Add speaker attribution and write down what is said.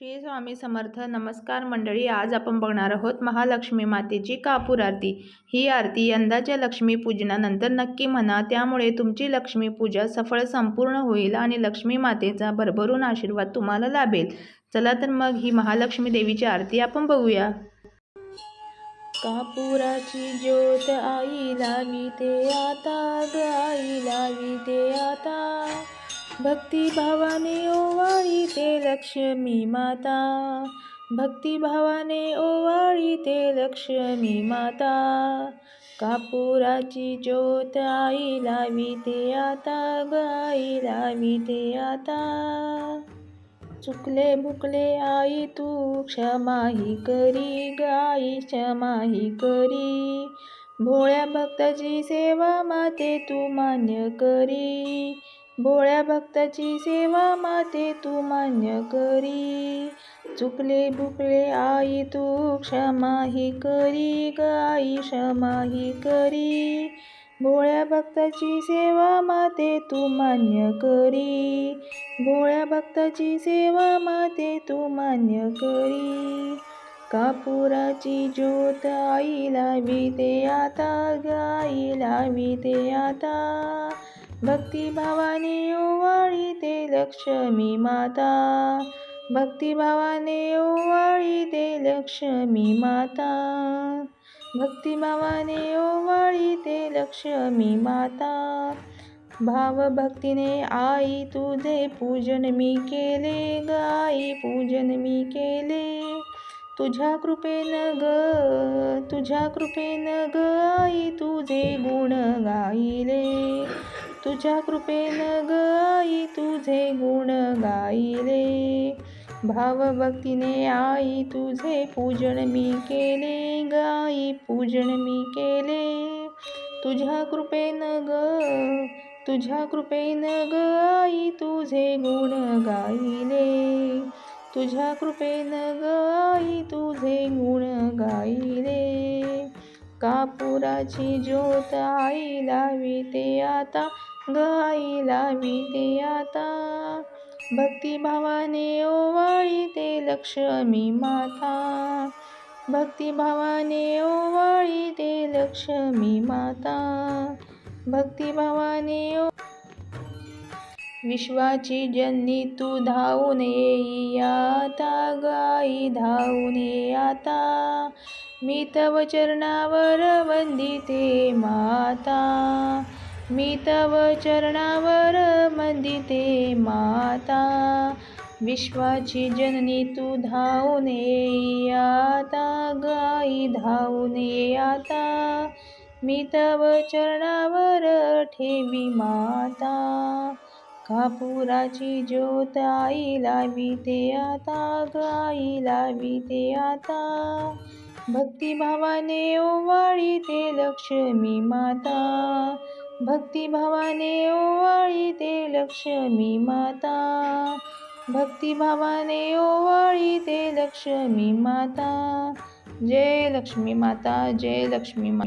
Speaker 1: श्री स्वामी समर्थ नमस्कार मंडळी आज आपण बघणार आहोत महालक्ष्मी मातेची कापूर आरती. ही आरती यंदाच्या लक्ष्मी पूजनानंतर नक्की म्हणा त्यामुळे तुमची लक्ष्मी पूजा सफळ संपूर्ण होईल आणि लक्ष्मी मातेचा भरभरून आशीर्वाद तुम्हाला लाभेल. चला तर मग ही महालक्ष्मी देवीची आरती आपण बघूया. कापुराची ज्योत आई लावी ते आता गाई लावी ते आता. भक्तिभावाने ओवाळी ते लक्ष्मी माता. भक्तिभावाने ओवाळी ते लक्ष्मी माता. कापुराची ज्योत आई लावी ते आता गाई लावी ते आता. चुकले भुकले आई तू क्षमाही करी गाई क्षमाही करी. भोळ्या भक्ताची सेवा माते तू मान्य करी. भोळ्या भक्ताची सेवा माते तू मान्य करी. चुकले भुकले आई तू क्षमाही करी गाई क्षमाही करी. भोळ्या भक्ताची सेवा माते तू मान्य करी. भोळ्या भक्ताची सेवा माते तू मान्य करी. कापुराची ज्योत आई लावी ते आता गाई लावी ते आता. भक्तिभावाने ओवाळी ते लक्ष्मी माता. भक्तिभावाने ओवाळी ते लक्ष्मी माता. भक्तिभावाने ओवाळी ते लक्ष्मी माता. भावभक्तीने आई तुझे पूजन मी केले गाई पूजन मी केले. तुझ्या कृपेन ग तुझ्या कृपेन ग आई तुझे गुण गाईले तुझ्या कृपेन गाई तुझे गुण गाईले. भावभक्तीने आई तुझे पूजन मी केले गाई पूजन मी केले. तुझ्या कृपेन ग तुझ्या कृपेन ग आई तुझे गुण गाईले. तुझ्या कृपेन ग आई तुझे गुण गाईले. कापुराची ज्योत आई लावी ते आता? गाई लावी ते आता. भक्तिभावाने ओवाळी ते लक्ष्मी माता भक्तिभावाने ओवाळी ते लक्ष्मी माता भक्तिभावाने ओ विश्वाची जननी तू धावून येई आता. गाई धावून ये आता. मी तव चरणावर वंदिते माता. मी तव चरणावर वंदिते माता. विश्वाची जननी तू धावून ये आता गाई धावून ये आता. मी तव चरणावर ठेवी माता. कापुराची ज्योत आई लावी ते आता गाई लावी ते आता. भक्तिभावाने ओवाळी ते लक्ष्मी माता. भक्तिभावाने ओवाळी ते लक्ष्मी माता. भक्तिभावाने ओवाळी ते लक्ष्मी माता. जय लक्ष्मी माता जय लक्ष्मी मा